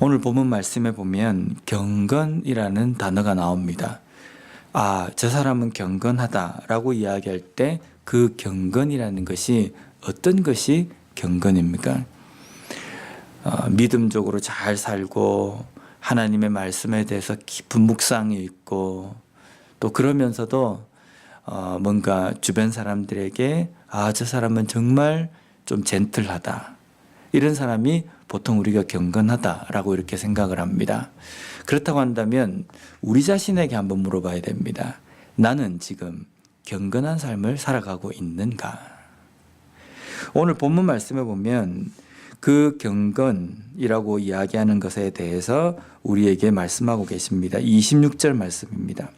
오늘 본문 말씀에 보면 경건이라는 단어가 나옵니다. 아, 저 사람은 경건하다라고 이야기할 때 그 경건이라는 것이 어떤 것이 경건입니까? 어, 믿음적으로 잘 살고 하나님의 말씀에 대해서 깊은 묵상이 있고 또 그러면서도 어, 뭔가 주변 사람들에게 아, 저 사람은 정말 좀 젠틀하다. 이런 사람이 보통 우리가 경건하다라고 이렇게 생각을 합니다. 그렇다고 한다면 우리 자신에게 한번 물어봐야 됩니다. 나는 지금 경건한 삶을 살아가고 있는가? 오늘 본문 말씀에 보면 그 경건이라고 이야기하는 것에 대해서 우리에게 말씀하고 계십니다. 26절 말씀입니다.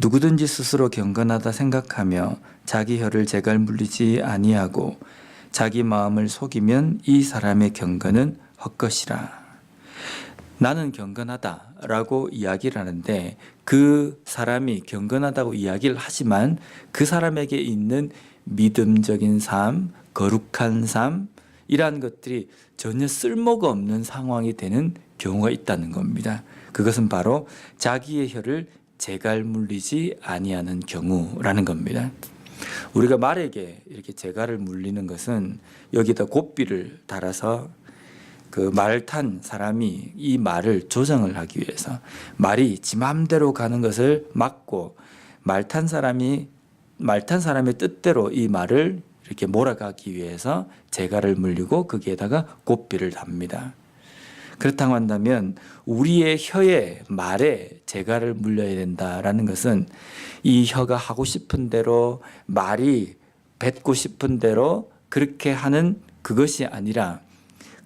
누구든지 스스로 경건하다 생각하며 자기 혀를 제갈 물리지 아니하고 자기 마음을 속이면 이 사람의 경건은 헛것이라. 나는 경건하다라고 이야기를 하는데 그 사람이 경건하다고 이야기를 하지만 그 사람에게 있는 믿음적인 삶, 거룩한 삶, 이러한 것들이 전혀 쓸모가 없는 상황이 되는 경우가 있다는 겁니다. 그것은 바로 자기의 혀를 제갈 물리지 아니하는 경우라는 겁니다. 우리가 말에게 이렇게 제갈을 물리는 것은 여기다 고삐를 달아서 그 말 탄 사람이 이 말을 조정을 하기 위해서 말이 지 맘대로 가는 것을 막고 말 탄 사람이 말 탄 사람의 뜻대로 이 말을 이렇게 몰아가기 위해서 제갈을 물리고 거기에다가 고삐를 답니다. 그렇다고 한다면 우리의 혀에 말에 제갈을 물려야 된다라는 것은 이 혀가 하고 싶은 대로 말이 뱉고 싶은 대로 그렇게 하는 그것이 아니라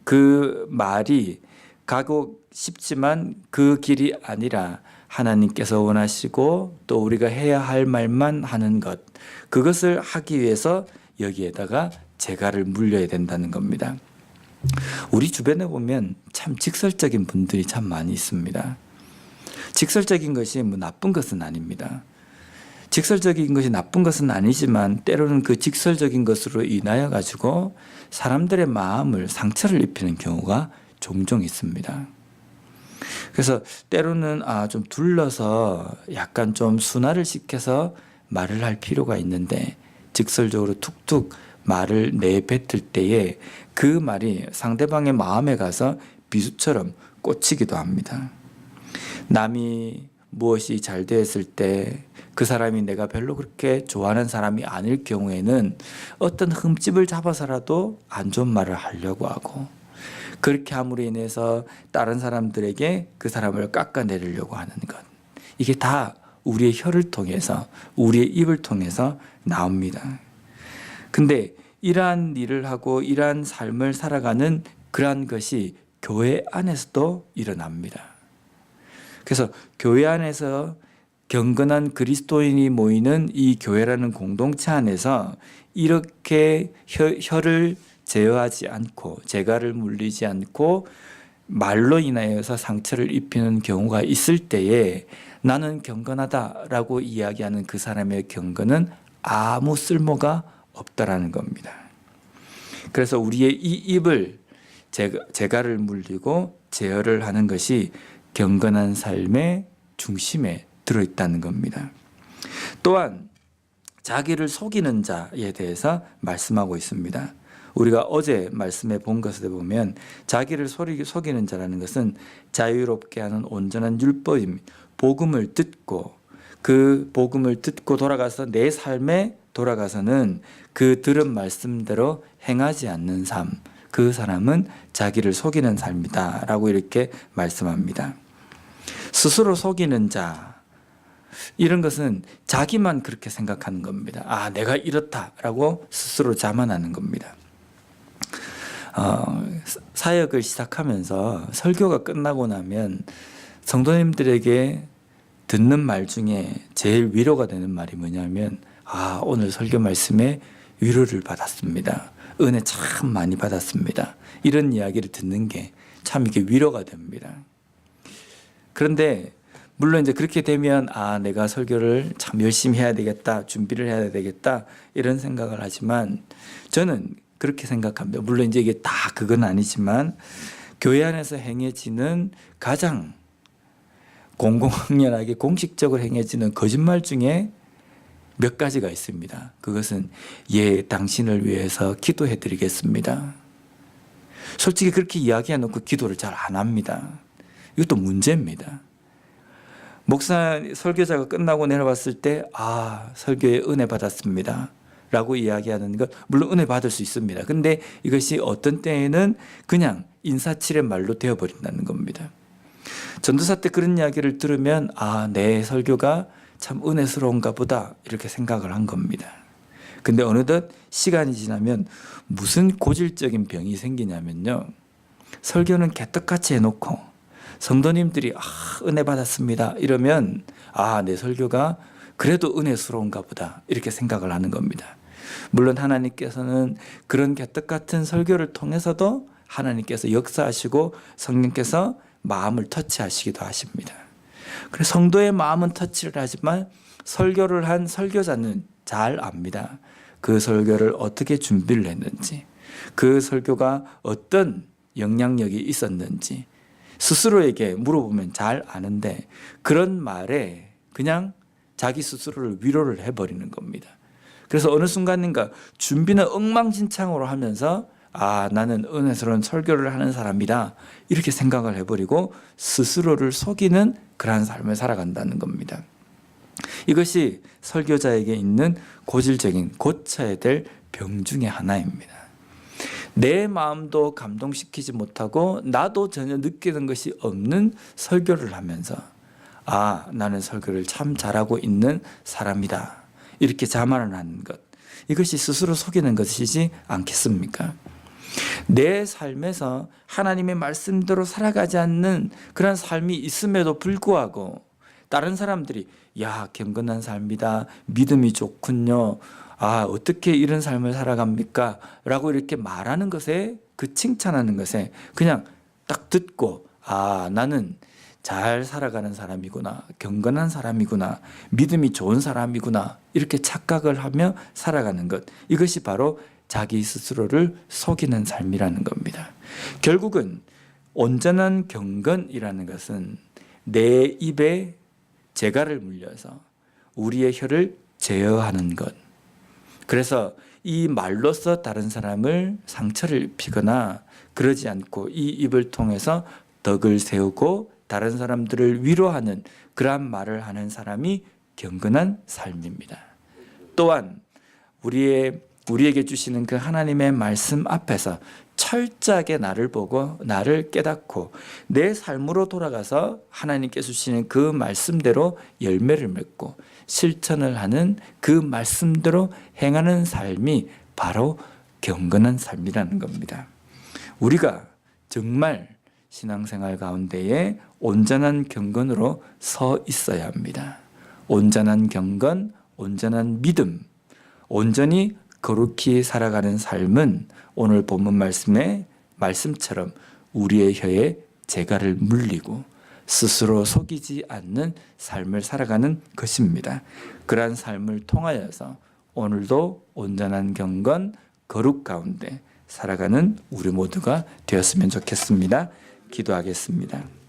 그 말이 가고 싶지만 그 길이 아니라 하나님께서 원하시고 또 우리가 해야 할 말만 하는 것 그것을 하기 위해서 여기에다가 제갈을 물려야 된다는 겁니다. 우리 주변에 보면 참 직설적인 분들이 참 많이 있습니다. 직설적인 것이 뭐 나쁜 것은 아닙니다. 직설적인 것이 나쁜 것은 아니지만 때로는 그 직설적인 것으로 인하여 가지고 사람들의 마음을 상처를 입히는 경우가 종종 있습니다. 그래서 때로는 아 좀 둘러서 약간 좀 순화를 시켜서 말을 할 필요가 있는데 직설적으로 툭툭 말을 내뱉을 때에 그 말이 상대방의 마음에 가서 비수처럼 꽂히기도 합니다. 남이 무엇이 잘 되었을 때 그 사람이 내가 별로 그렇게 좋아하는 사람이 아닐 경우에는 어떤 흠집을 잡아서라도 안 좋은 말을 하려고 하고 그렇게 함으로 인해서 다른 사람들에게 그 사람을 깎아내리려고 하는 것. 이게 다 우리의 혀를 통해서 우리의 입을 통해서 나옵니다. 근데 이러한 일을 하고 이러한 삶을 살아가는 그러한 것이 교회 안에서도 일어납니다. 그래서 교회 안에서 경건한 그리스도인이 모이는 이 교회라는 공동체 안에서 이렇게 혀, 혀를 제어하지 않고 재갈을 물리지 않고 말로 인하여서 상처를 입히는 경우가 있을 때에 나는 경건하다라고 이야기하는 그 사람의 경건은 아무 쓸모가 없다라는 겁니다. 그래서 우리의 이 입을 재갈을 물리고 제어를 하는 것이 경건한 삶의 중심에 들어있다는 겁니다. 또한 자기를 속이는 자에 대해서 말씀하고 있습니다. 우리가 어제 말씀에 본 것을 보면 자기를 속이는 자라는 것은 자유롭게 하는 온전한 율법입니다. 복음을 듣고 그 복음을 듣고 돌아가서 내 삶에 돌아가서는 그 들은 말씀대로 행하지 않는 삶, 그 사람은 자기를 속이는 삶이다 라고 이렇게 말씀합니다. 스스로 속이는 자, 이런 것은 자기만 그렇게 생각하는 겁니다. 아, 내가 이렇다라고 스스로 자만하는 겁니다. 어, 사역을 시작하면서 설교가 끝나고 나면 성도님들에게 듣는 말 중에 제일 위로가 되는 말이 뭐냐면 아, 오늘 설교 말씀에 위로를 받았습니다. 은혜 참 많이 받았습니다. 이런 이야기를 듣는 게 참 이게 위로가 됩니다. 그런데 물론 이제 그렇게 되면 아 내가 설교를 참 열심히 해야 되겠다 준비를 해야 되겠다 이런 생각을 하지만 저는 그렇게 생각합니다. 물론 이제 이게 다 그건 아니지만 교회 안에서 행해지는 가장 공공연하게 공식적으로 행해지는 거짓말 중에 몇 가지가 있습니다. 그것은 예, 당신을 위해서 기도해 드리겠습니다. 솔직히 그렇게 이야기해 놓고 기도를 잘 안 합니다. 이것도 문제입니다. 목사 설교자가 끝나고 내려왔을 때, 아, 설교에 은혜 받았습니다. 라고 이야기하는 것, 물론 은혜 받을 수 있습니다. 근데 이것이 어떤 때에는 그냥 인사치레 말로 되어 버린다는 겁니다. 전도사 때 그런 이야기를 들으면, 아, 내 설교가 참 은혜스러운가 보다. 이렇게 생각을 한 겁니다. 근데 어느덧 시간이 지나면 무슨 고질적인 병이 생기냐면요. 설교는 개떡같이 해놓고 성도님들이 아, 은혜 받았습니다. 이러면 아, 내 설교가 그래도 은혜스러운가 보다. 이렇게 생각을 하는 겁니다. 물론 하나님께서는 그런 개떡 같은 설교를 통해서도 하나님께서 역사하시고 성령께서 마음을 터치하시기도 하십니다. 그래서 성도의 마음은 터치를 하지만 설교를 한 설교자는 잘 압니다. 그 설교를 어떻게 준비를 했는지, 그 설교가 어떤 영향력이 있었는지 스스로에게 물어보면 잘 아는데 그런 말에 그냥 자기 스스로를 위로를 해버리는 겁니다. 그래서 어느 순간인가 준비는 엉망진창으로 하면서 아, 나는 은혜스러운 설교를 하는 사람이다. 이렇게 생각을 해버리고 스스로를 속이는 그러한 삶을 살아간다는 겁니다. 이것이 설교자에게 있는 고질적인 고쳐야 될 병 중의 하나입니다. 내 마음도 감동시키지 못하고 나도 전혀 느끼는 것이 없는 설교를 하면서 아, 나는 설교를 참 잘하고 있는 사람이다. 이렇게 자만을 하는 것. 이것이 스스로 속이는 것이지 않겠습니까? 내 삶에서 하나님의 말씀대로 살아가지 않는 그런 삶이 있음에도 불구하고 다른 사람들이 야 경건한 삶이다. 믿음이 좋군요. 아 어떻게 이런 삶을 살아갑니까? 라고 이렇게 말하는 것에 그 칭찬하는 것에 그냥 딱 듣고 아 나는 잘 살아가는 사람이구나. 경건한 사람이구나. 믿음이 좋은 사람이구나. 이렇게 착각을 하며 살아가는 것. 이것이 바로 자기 스스로를 속이는 삶이라는 겁니다. 결국은 온전한 경건이라는 것은 내 입에 재갈을 물려서 우리의 혀를 제어하는 것. 그래서 이 말로써 다른 사람을 상처를 입히거나 그러지 않고 이 입을 통해서 덕을 세우고 다른 사람들을 위로하는 그러한 말을 하는 사람이 경건한 삶입니다. 또한 우리의 우리에게 주시는 그 하나님의 말씀 앞에서 철저하게 나를 보고 나를 깨닫고 내 삶으로 돌아가서 하나님께서 주시는 그 말씀대로 열매를 맺고 실천을 하는 그 말씀대로 행하는 삶이 바로 경건한 삶이라는 겁니다. 우리가 정말 신앙생활 가운데에 온전한 경건으로 서 있어야 합니다. 온전한 경건, 온전한 믿음, 온전히 거룩히 살아가는 삶은 오늘 본문 말씀의 말씀처럼 우리의 혀에 재갈을 물리고 스스로 속이지 않는 삶을 살아가는 것입니다. 그러한 삶을 통하여서 오늘도 온전한 경건, 거룩 가운데 살아가는 우리 모두가 되었으면 좋겠습니다. 기도하겠습니다.